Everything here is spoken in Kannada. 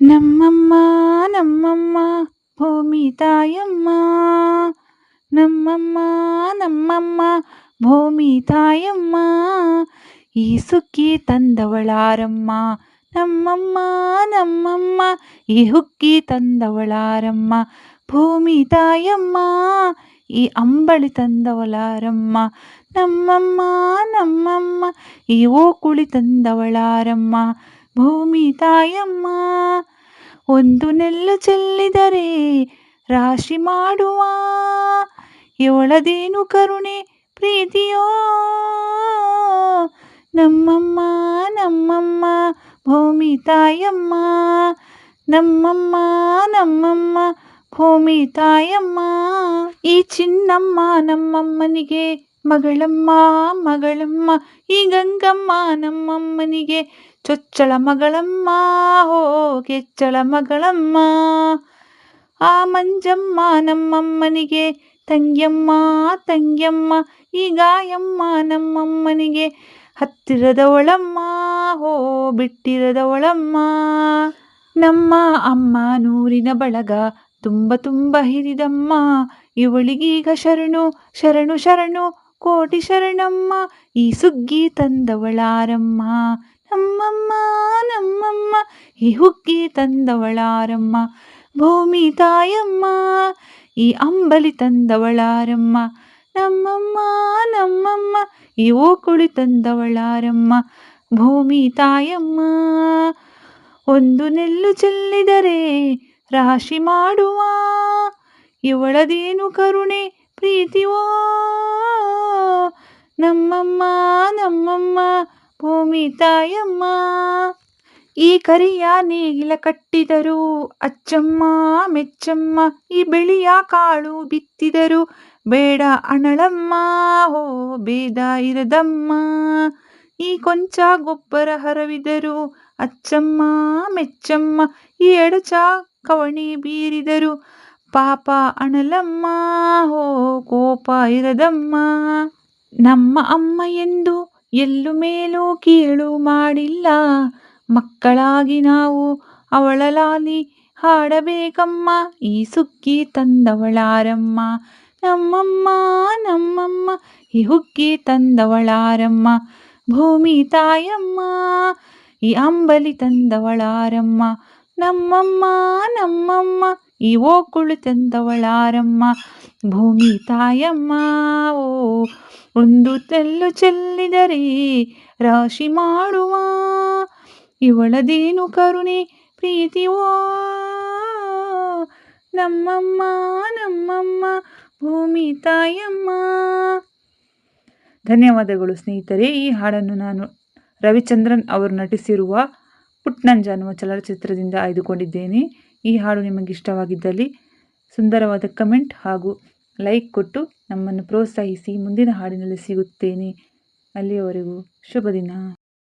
ನಮ್ಮಮ್ಮ ನಮ್ಮಮ್ಮ ಭೂಮಿ ತಾಯಮ್ಮ ನಮ್ಮಮ್ಮ ನಮ್ಮಮ್ಮ ಭೂಮಿ ತಾಯಮ್ಮ ಈ ಸುಕ್ಕಿ ತಂದವಳಾರಮ್ಮ ನಮ್ಮಮ್ಮ ನಮ್ಮಮ್ಮ ಈ ಹುಕ್ಕಿ ತಂದವಳಾರಮ್ಮ ಭೂಮಿ ತಾಯಮ್ಮ ಈ ಅಂಬಳಿ ತಂದವಳಾರಮ್ಮ ನಮ್ಮಮ್ಮ ನಮ್ಮಮ್ಮ ಈ ಓಕುಳಿ ತಂದವಳಾರಮ್ಮ ಭೂಮಿ ತಾಯಮ್ಮ ಒಂದು ನೆಲ್ಲು ಚೆಲ್ಲಿದರೆ ರಾಶಿ ಮಾಡುವ. ಇವಳದೇನು ಕರುಣೆ ಪ್ರೀತಿಯೋ. ನಮ್ಮಮ್ಮ ನಮ್ಮಮ್ಮ ಭೂಮಿ ತಾಯಮ್ಮ ನಮ್ಮಮ್ಮ ನಮ್ಮಮ್ಮ ಭೂಮಿ ತಾಯಮ್ಮ ಈ ಚಿನ್ನಮ್ಮ ನಮ್ಮಮ್ಮನಿಗೆ ಮಗಳಮ್ಮ ಮಗಳಮ್ಮ, ಈ ಗಂಗಮ್ಮ ನಮ್ಮಮ್ಮನಿಗೆ. ಚೊಚ್ಚಳ ಮಗಳಮ್ಮ, ಹೋ ಕೆಚ್ಚಳ ಮಗಳಮ್ಮ. ಆ ಮಂಜಮ್ಮ ನಮ್ಮಮ್ಮನಿಗೆ. ತಂಗ್ಯಮ್ಮ ತಂಗ್ಯಮ್ಮ, ಈ ಗಾಯಮ್ಮ ನಮ್ಮಮ್ಮನಿಗೆ. ಹತ್ತಿರದವಳಮ್ಮ, ಹೋ, ಬಿಟ್ಟಿರದವಳಮ್ಮ. ನಮ್ಮ ಅಮ್ಮ ನೂರಿನ ಬಳಗ, ತುಂಬ ತುಂಬ ಹಿರಿದಮ್ಮ. ಇವಳಿಗೀಗ ಶರಣು ಶರಣು ಶರಣು. ಕೋಟಿ ಶರಣಮ್ಮ ಈ ಸುಗ್ಗಿ ತಂದವಳಾರಮ್ಮ. ನಮ್ಮಮ್ಮ ನಮ್ಮಮ್ಮ, ಈ ಹುಗ್ಗಿ ತಂದವಳಾರಮ್ಮ. ಭೂಮಿ ತಾಯಮ್ಮ, ಈ ಅಂಬಲಿ ತಂದವಳಾರಮ್ಮ. ನಮ್ಮಮ್ಮ ನಮ್ಮಮ್ಮ, ಈ ಓಕುಳಿ ತಂದವಳಾರಮ್ಮ. ಭೂಮಿ ತಾಯಮ್ಮ, ಒಂದು ನೆಲ್ಲು ಚೆಲ್ಲಿದರೆ ರಾಶಿ ಮಾಡುವ. ಇವಳದೇನು ಕರುಣೆ, ಪ್ರೀತಿವೋ? ನಮ್ಮಮ್ಮ ನಮ್ಮಮ್ಮ, ಭೂಮಿ ತಾಯಮ್ಮ. ಈ ಕರಿಯ ನೇಗಿಲ ಕಟ್ಟಿದರು, ಅಚ್ಚಮ್ಮ, ಮೆಚ್ಚಮ್ಮ, ಈ ಬೆಳೆಯ ಕಾಳು ಬಿತ್ತಿದರು. ಬೇಡ ಅಣಳಮ್ಮ, ಹೋ ಬೇದ ಇರದಮ್ಮ. ಈ ಕೊಂಚ ಗೊಬ್ಬರ ಹರವಿದರು, ಅಚ್ಚಮ್ಮ, ಮೆಚ್ಚಮ್ಮ, ಈ ಎಡಚ ಕವಣಿ ಬೀರಿದರು. ಪಾಪ ಅಣಲಮ್ಮ, ಹೋ, ಕೋಪ ಇರದಮ್ಮ. ನಮ್ಮ ಅಮ್ಮ ಎಂದು ಎಲ್ಲೂ ಮೇಲೂ ಕೀಳು ಮಾಡಿಲ್ಲ. ಮಕ್ಕಳಾಗಿ ನಾವು ಅವಳ ಲಾಲಿ ಹಾಡಬೇಕಮ್ಮ. ಈ ಸುಕ್ಕಿ ತಂದವಳಾರಮ್ಮ. ನಮ್ಮಮ್ಮ ನಮ್ಮಮ್ಮ, ಈ ಹುಕ್ಕಿ ತಂದವಳಾರಮ್ಮ. ಭೂಮಿ ತಾಯಮ್ಮ, ಈ ಅಂಬಲಿ ತಂದವಳಾರಮ್ಮ. ನಮ್ಮಮ್ಮ ನಮ್ಮಮ್ಮ, ಈ ಓಕುಳು ತಂದವಳಾರಮ್ಮ. ಭೂಮಿ ತಾಯಮ್ಮ, ಓ ಒಂದು ತೆಲ್ಲು ಚೆಲ್ಲಿದರೆ ರಾಶಿ ಮಾಡುವ. ಇವಳದೇನು ಕರುಣೆ ಪ್ರೀತಿವೋ ನಮ್ಮಮ್ಮ ನಮ್ಮಮ್ಮ, ಭೂಮಿ ತಾಯಮ್ಮ. ಧನ್ಯವಾದಗಳು ಸ್ನೇಹಿತರೆ, ಈ ಹಾಡನ್ನು ನಾನು ರವಿಚಂದ್ರನ್ ಅವರು ನಟಿಸಿರುವ ಪುಟ್ನಂಜ ಅನ್ನುವ ಚಲನಚಿತ್ರದಿಂದ ಆಯ್ದುಕೊಂಡಿದ್ದೇನೆ. ಈ ಹಾಡು ನಿಮಗೆ ಇಷ್ಟವಾಗಿದ್ದಲ್ಲಿ ಸುಂದರವಾದ ಕಮೆಂಟ್ ಹಾಗೂ ಲೈಕ್ ಕೊಟ್ಟು ನಮ್ಮನ್ನು ಪ್ರೋತ್ಸಾಹಿಸಿ ಮುಂದಿನ ಹಾಡಿನಲ್ಲಿ ಸಿಗುತ್ತೇನೆ. ಅಲ್ಲಿಯವರೆಗೂ ಶುಭ ದಿನ